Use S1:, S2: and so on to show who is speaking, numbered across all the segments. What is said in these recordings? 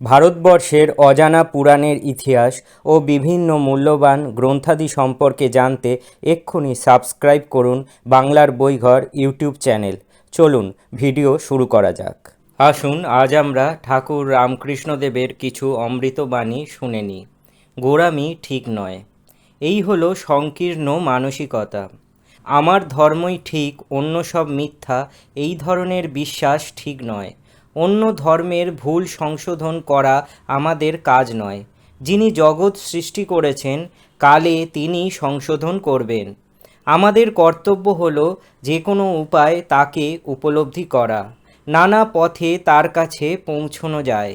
S1: ভারতবর্ষের অজানা পুরাণের ইতিহাস ও বিভিন্ন মূল্যবান গ্রন্থাদি সম্পর্কে জানতে এক্ষুনি সাবস্ক্রাইব করুন বাংলার বইঘর ইউটিউব চ্যানেল। চলুন, ভিডিও শুরু করা যাক। আসুন, আজ আমরা ঠাকুর রামকৃষ্ণদেবের কিছু অমৃতবাণী শুনে নিই। গোড়ামি ঠিক নয়। এই হলো সংকীর্ণ মানসিকতা। আমার ধর্মই ঠিক, অন্য সব মিথ্যা, এই ধরনের বিশ্বাস ঠিক নয়। অন্য ধর্মের ভুল সংশোধন করা আমাদের কাজ নয়। যিনি জগৎ সৃষ্টি করেছেন, কালে তিনি সংশোধন করবেন। আমাদের কর্তব্য হলো যে কোনো উপায় তাকে উপলব্ধি করা। নানা পথে তার কাছে পৌঁছনো যায়।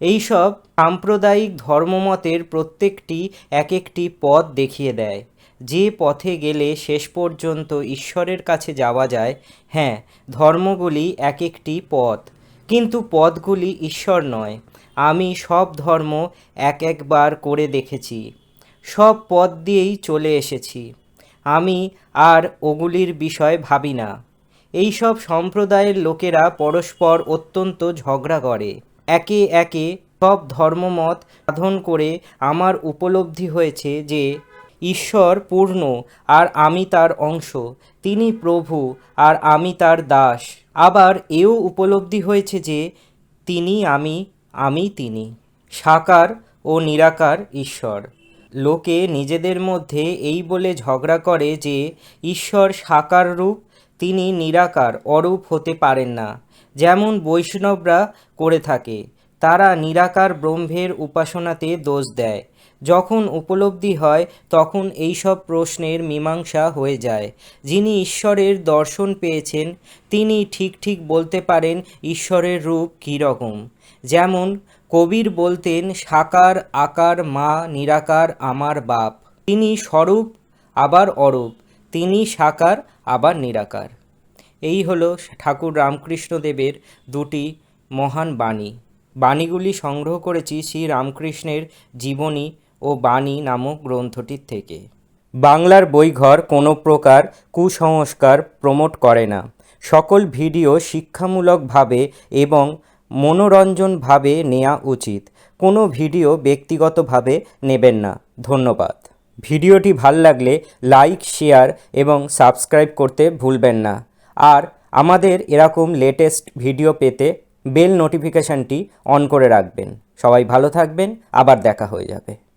S1: এইসব সাম্প্রদায়িক ধর্মমতের প্রত্যেকটি এক একটি পথ দেখিয়ে দেয়। যে পথে গেলে শেষ পর্যন্ত ঈশ্বরের কাছে যাওয়া যায় হ্যাঁ ধর্মগুলি এক একটি পথ। কিন্তু পথগুলি ঈশ্বর নয়, আমি সব ধর্ম এক একবার করে দেখেছি, সব পথ দিয়েই চলে এসেছি, আমি আর ওগুলির বিষয় ভাবি না, এইসব সম্প্রদায়ের লোকেরা পরস্পর অত্যন্ত ঝগড়া করে, একে একে সব ধর্মমত সাধন করে আমার উপলব্ধি হয়েছে যে ঈশ্বর পূর্ণ আর আমি তার অংশ, তিনি প্রভু আর আমি তার দাস। আবার এও উপলব্ধি হয়েছে যে, তিনি আমি আমি তিনি। সাকার ও নিরাকার ঈশ্বর। লোকে নিজেদের মধ্যে এই বলে ঝগড়া করে যে, ঈশ্বর সাকার রূপ, তিনি নিরাকার, অরূপ হতে পারেন না, যেমন বৈষ্ণবরা করে থাকে। তারা নিরাকার ব্রহ্মের উপাসনাতে দোষ দেয়। যখন উপলব্ধি হয়, তখন এইসব প্রশ্নের মীমাংসা হয়ে যায়। যিনি ঈশ্বরের দর্শন পেয়েছেন, তিনি ঠিক ঠিক বলতে পারেন ঈশ্বরের রূপ কী রকম। যেমন, কবির বলতেন, সাকার, আকার, মা, নিরাকার, আমার বাপ। তিনি স্বরূপ, আবার অরূপ। তিনি সাকার, আবার নিরাকার। এই হলো ঠাকুর রামকৃষ্ণদেবের দুটি মহান বাণী। বাণীগুলি সংগ্রহ করেছি শ্রী রামকৃষ্ণের জীবনী ও বাণী নামক গ্রন্থটির থেকে। বাংলার বইঘর কোনো প্রকার কুসংস্কার প্রমোট করে না। সকল ভিডিও শিক্ষামূলকভাবে এবং মনোরঞ্জনভাবে নেওয়া উচিত। কোনো ভিডিও ব্যক্তিগতভাবে নেবেন না। ধন্যবাদ। ভিডিওটি ভালো লাগলে লাইক, শেয়ার এবং সাবস্ক্রাইব করতে ভুলবেন না। আর আমাদের এরকম লেটেস্ট ভিডিও পেতে বেল নোটিফিকেশানটি অন করে রাখবেন। সবাই ভালো থাকবেন আবার দেখা হয়ে যাবে।